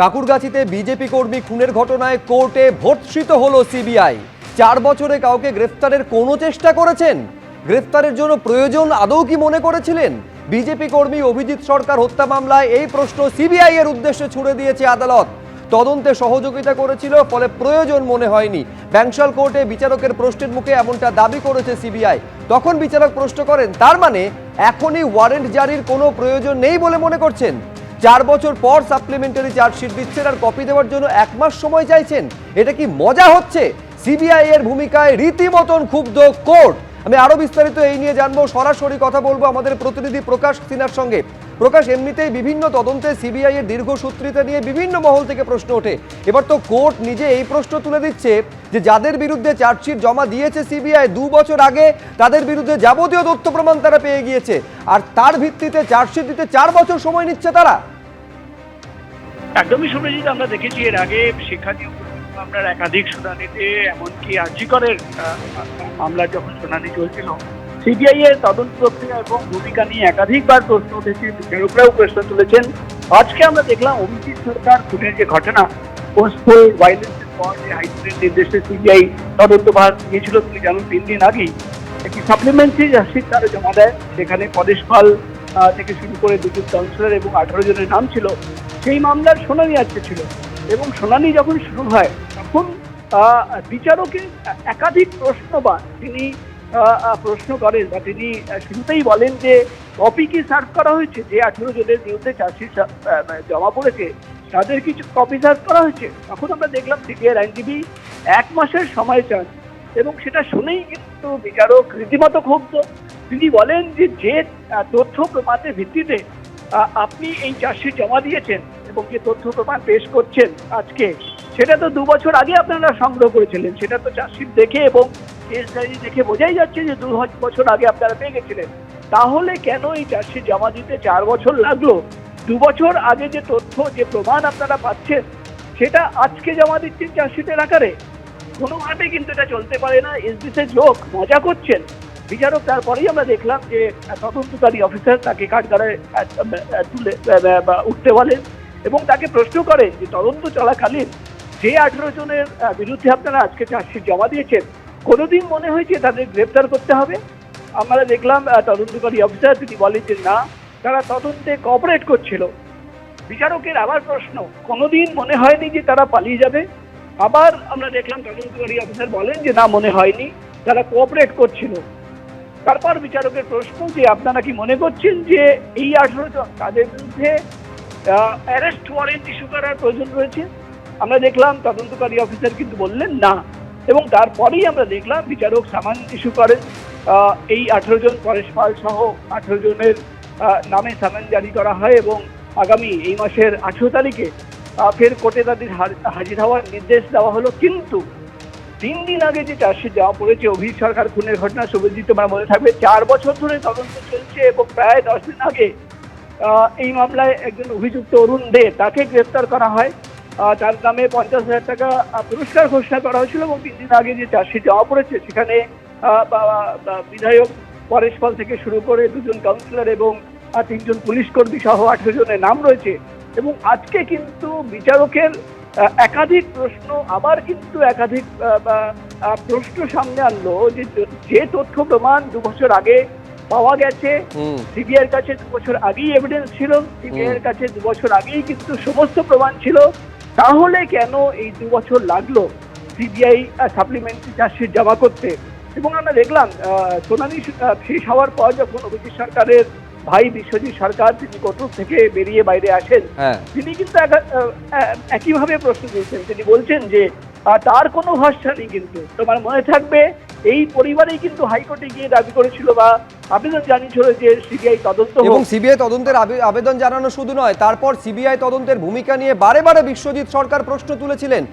কাকুরগাছিতে BJP কর্মী খুনের ঘটনায় কোর্টে ভর্ৎসিত হলো সিবিআই। চার বছরে কাউকে গ্রেফতারের কোনো চেষ্টা করেছেন? গ্রেফতারের জন্য প্রয়োজন আদৌ কি মনে করেছিলেন? বিজেপি কর্মী অভিজিৎ সরকার হত্যা মামলায় এই প্রশ্ন সিবিআই এর উদ্দেশ্যে ছুড়ে দিয়েছে আদালত। তদন্তে সহযোগিতা করেছিল, ফলে প্রয়োজন মনে হয়নি। ব্যাংশাল কোর্টে বিচারকের প্রশ্নের মুখে এমনটা দাবি করেছে সিবিআই। তখন বিচারক প্রশ্ন করেন, তার মানে এখনই ওয়ারেন্ট জারির কোনো প্রয়োজন নেই বলে মনে করছেন? চার বছর পর সাপ্লিমেন্টারি চার্জশিট দিচ্ছেন আর কপি দেওয়ার জন্য এক মাস সময় চাইছেন। এটা কি মজা হচ্ছে? সিবিআই এর ভূমিকায় রীতিমতন ক্ষুব্ধ কোর্ট। আমি আরও বিস্তারিত এই নিয়ে জানব, সরাসরি কথা বলব আমাদের প্রতিনিধি প্রকাশ সিনার সঙ্গে। প্রকাশ এমনিতেই বিভিন্ন তদন্তে সিবিআই এর দীর্ঘসূত্রিতা নিয়ে বিভিন্ন মহল থেকে প্রশ্ন ওঠে। এবার তো কোর্ট নিজে এই প্রশ্ন তুলে দিচ্ছে যে যাদের বিরুদ্ধে চার্জশিট জমা দিয়েছে সিবিআই দু বছর আগে, তাদের বিরুদ্ধে যাবতীয় তথ্য প্রমাণ তারা পেয়ে গিয়েছে। আর তার ভিত্তিতে চার্জশিট দিতে চার বছর সময় নিচ্ছে তারা। একদমই শুনেছি আমরা দেখেছি এর আগে শিক্ষার্থী মামলার একাধিক শুনানিতে, এমনকি আর্জিকরের মামলা যখন শুনানি চলছিল সিবিআই এর তদন্ত প্রক্রিয়া এবং ভূমিকা নিয়ে একাধিকবার প্রশ্ন উঠেছে বিচারকরাও প্রশ্ন তুলেছেন। আজকে আমরা দেখলাম অভিজিৎ সরকার খুনের যে ঘটনা পোস্টফুল ভাইলেন্সের পর যে হাইকোর্টের নির্দেশে সিবিআই তদন্তভার নিয়েছিল তুমি জানো তিন দিন আগেই। একটি সাপ্লিমেন্টারি চার্জশিট তারা জমা দেয় সেখানে পদেশ পাল থেকে শুরু করে দুজন কাউন্সিলর এবং আঠারো জনের নাম ছিল। সেই মামলার শুনানি আজকে ছিল এবং শুনানি যখন শুরু হয় তখন বিচারকের একাধিক প্রশ্নবান তিনি আহ, আহ, প্রশ্ন করেন বা তিনি শুরুতেই বলেন যে কপি কি সার্ভ করা হয়েছে? যে আঠেরো জনের বিরুদ্ধে চার্জশিট আহ, জমা পড়েছে তাদের কিছু কপি সার্ভ করা হয়েছে? তখন আমরা দেখলাম সিবিআই আইনজীবী এক মাসের সময় চান এবং সেটা শুনেই কিন্তু বিচারক রীতিমতো ক্ষুব্ধ। তিনি বলেন যে যে তথ্য প্রমাণের ভিত্তিতে আপনি এই চার্জশিট জমা দিয়েছেন এবং যে তথ্য প্রমাণ পেশ করছেন আজকে সেটা তো দু বছর আগে আপনারা সংগ্রহ করেছিলেন। সেটা তো চার্জশিট দেখে এবং কেস দেখে বোঝাই যাচ্ছে যে দু বছর আগে আপনারা পেয়ে গেছিলেন। তাহলে কেন এই চার্জশিট জমা দিতে চার বছর লাগল? দু বছর আগে যে তথ্য যে প্রমাণ আপনারা পাচ্ছেন সেটা আজকে জমা দিচ্ছেন চার্জশিটের আকারে? কোনোভাবে কিন্তু এটা চলতে পারে না। এসডিসে যোগ মজা করছেন। বিচারক তারপরেই আমরা দেখলাম যে তদন্তকারী অফিসার তাকে আহ, তুলে উঠতে বলেন এবং তাকে প্রশ্ন করেন যে তদন্ত চলাকালীন যে আঠেরো জনের বিরুদ্ধে আপনারা আজকে চার্জশিট জমা দিয়েছেন কোনোদিন মনে হয়েছে তাদের গ্রেপ্তার করতে হবে। আমরা দেখলাম তদন্তকারী অফিসার তিনি বলেন যে না, তারা তদন্তে কোঅপারেট করছিল। বিচারকের আবার প্রশ্ন, কোনোদিন মনে হয়নি যে তারা পালিয়ে যাবে? আবার আমরা দেখলাম, তদন্তকারী অফিসার বলেন যে না, মনে হয়নি, তারা কোঅপারেট করছিল। তারপর বিচারকের প্রশ্ন যে আপনারা কি মনে করছেন যে এই আঠারো জন, তাদের বিরুদ্ধে অ্যারেস্ট ওয়ারেন্ট ইস্যু করার প্রয়োজন রয়েছে? আমরা দেখলাম, তদন্তকারী অফিসার কিন্তু বললেন না। এবং তারপরেই আমরা দেখলাম বিচারক সামান ইস্যু করেন। এই আঠারো জন পরেশ পাল সহ আঠারো জনের নামে সামান জারি করা হয় এবং আগামী এই মাসের আঠেরো তারিখে ফের কোর্টে তাদের হাজির হওয়ার নির্দেশ দেওয়া হলো। কিন্তু তিন দিন আগে যে চার্জশিট দেওয়া পড়েছে, অভিজিৎ সরকার খুনের ঘটনা শুভজিৎ তোমার মনে থাকবে। চার বছর ধরে তদন্ত চলছে এবং প্রায় দশ দিন আগে এই মামলায় একজন অভিযুক্ত অরুণ দে তাকে গ্রেফতার করা হয়। তার নামে পঞ্চাশ হাজার টাকা পুরস্কার ঘোষণা করা হয়েছিল এবং তিন দিন আগে যে চার্জশিট দেওয়া পড়েছে সেখানে বিধায়ক পরেশ পাল থেকে শুরু করে দুজন কাউন্সিলর এবং তিনজন পুলিশ কর্মী সহ আঠেরো জনের নাম রয়েছে। এবং আজকে কিন্তু বিচারকের একাধিক প্রশ্ন আবার কিন্তু একাধিক প্রশ্ন সামনে আনলো যে যে তথ্য প্রমাণ দু বছর আগে পাওয়া গেছে সিবিআই কাছে দু বছর আগেই এভিডেন্স ছিল সিবিআই কাছে দু বছর আগেই কিন্তু সমস্ত প্রমাণ ছিল। তাহলে কেন এই দু বছর লাগল সিবিআই সাপ্লিমেন্টারি চার্জশিট জমা করতে? এবং আমরা দেখলাম আহ, শেষ হওয়ার পর যখন অভিজিৎ সরকারের ভাই বিশ্বজিৎ সরকার তিনি কোর্ট থেকে বেরিয়ে বাইরে আসেন হ্যাঁ। তিনি কিন্তু একইভাবে প্রশ্ন তুলছেন। তিনি বলছেন যে তার কোনো ভাষা নেই কিন্তু। তোমার মনে থাকবে, এই পরিবারেই কিন্তু হাইকোর্টে গিয়ে দাবি করেছিল বা আবেদন জানিয়েছিল যে সিবিআই তদন্ত এবং সিবিআই তদন্তের আবে- আবেদন জানানো শুধু নয়, তারপর সিবিআই তদন্তের ভূমিকা নিয়ে বারে বারে বিশ্বজিৎ সরকার প্রশ্ন তুলেছিলেন।